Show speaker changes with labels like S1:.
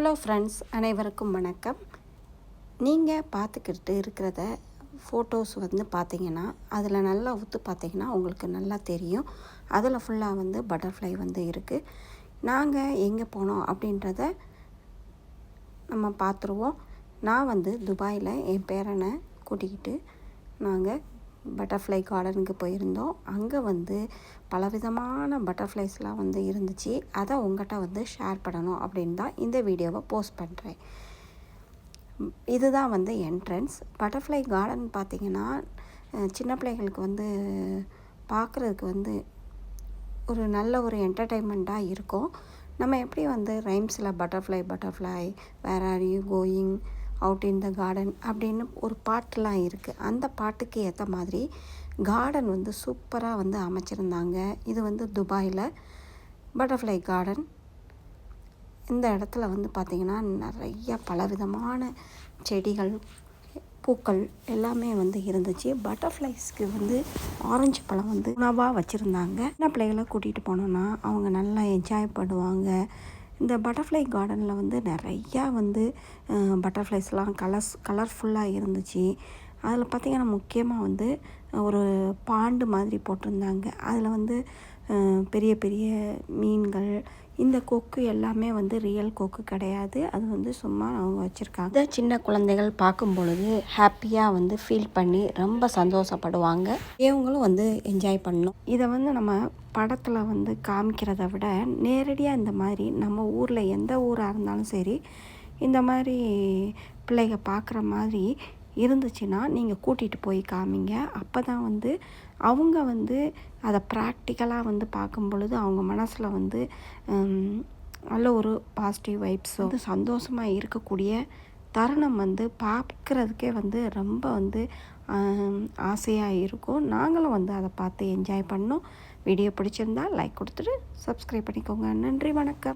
S1: Hello friends அனைவருக்கும் வணக்கம். நீங்கள் பார்த்துக்கிட்டு இருக்கிறத ஃபோட்டோஸ் வந்து பார்த்தீங்கன்னா அதில் நல்லா ஒத்து பார்த்தீங்கன்னா உங்களுக்கு நல்லா தெரியும். அதில் ஃபுல்லாக வந்து பட்டர்ஃப்ளை வந்து இருக்குது நாங்கள் எங்கே போனோம் அப்படின்றத நம்ம பார்த்துருவோம். நான் வந்து துபாயில் என் பேரனை கூட்டிக்கிட்டு நாங்கள் பட்டர்ஃப்ளை கார்டனுக்கு போயிருந்தோம். அங்கே வந்து பலவிதமான பட்டர்ஃப்ளைஸ்லாம் வந்து இருந்துச்சு. அதை உங்கள்கிட்ட வந்து ஷேர் பண்ணணும் அப்படின்னு தான் இந்த வீடியோவை போஸ்ட் பண்ணுறேன் இதுதான் வந்து என்ட்ரன்ஸ் பட்டர்ஃப்ளை கார்டன் பார்த்திங்கன்னா சின்ன பிள்ளைகளுக்கு வந்து பார்க்குறதுக்கு வந்து ஒரு நல்ல ஒரு என்டர்டெயின்மெண்ட்டாக இருக்கும். நம்ம எப்படி வந்து ரைம்ஸில் butterfly butterfly where are you going out in the garden அப்படின்னு ஒரு பாட்டெலாம் இருக்குது அந்த பாட்டுக்கு ஏற்ற மாதிரி கார்டன் வந்து சூப்பராக வந்து அமைச்சிருந்தாங்க. இது வந்து துபாயில் பட்டர்ஃப்ளை கார்டன் இந்த இடத்துல வந்து பார்த்திங்கன்னா நிறைய பலவிதமான செடிகள் பூக்கள் எல்லாமே வந்து இருந்துச்சு. பட்டர்ஃப்ளைஸ்க்கு வந்து ஆரஞ்சு பழம் வந்து உணவாக வச்சுருந்தாங்க. சின்ன பிள்ளைகளை கூட்டிகிட்டு போனோன்னா அவங்க நல்லா என்ஜாய் பண்ணுவாங்க. இந்த பட்டர்ஃப்ளை கார்டனில் வந்து நிறையா வந்து பட்டர்ஃப்ளைஸ்லாம் கலர்ஸ் கலர்ஃபுல்லாக இருந்துச்சு. அதில் பார்த்திங்கன்னா முக்கியமாக வந்து ஒரு பாண்டு மாதிரி போட்டிருந்தாங்க. அதில் வந்து பெரிய பெரிய மீன்கள் இந்த கொக்கு எல்லாமே வந்து ரியல் கொக்கு கிடையாது. அது வந்து சும்மா அவங்க வச்சுருக்காங்க. இதை சின்ன குழந்தைகள் பார்க்கும் பொழுது ஹாப்பியாக வந்து ஃபீல் பண்ணி ரொம்ப சந்தோஷப்படுவாங்க. இவங்களும் வந்து என்ஜாய் பண்ணணும். இதை வந்து நம்ம படத்தில் வந்து காமிக்கிறத விட நேரடியாக இந்த மாதிரி நம்ம ஊரில் எந்த ஊராக இருந்தாலும் சரி இந்த மாதிரி பிள்ளைங்க பார்க்குற மாதிரி இருந்துச்சுன்னா நீங்கள் கூட்டிகிட்டு போய் காமிங்க. அப்போ தான் வந்து அவங்க வந்து அதை ப்ராக்டிக்கலாக வந்து பார்க்கும் பொழுது அவங்க மனசில் வந்து நல்ல ஒரு பாசிட்டிவ் வைப்ஸ் வந்து சந்தோஷமாக இருக்கக்கூடிய தருணம் வந்து பார்க்குறதுக்கே வந்து ரொம்ப வந்து ஆசையாக இருக்கும். நாங்களும் வந்து அதை பார்த்து என்ஜாய் பண்ணோம். வீடியோ பிடிச்சிருந்தா லைக் கொடுத்துட்டு சப்ஸ்கிரைப் பண்ணிக்கோங்க. நன்றி வணக்கம்.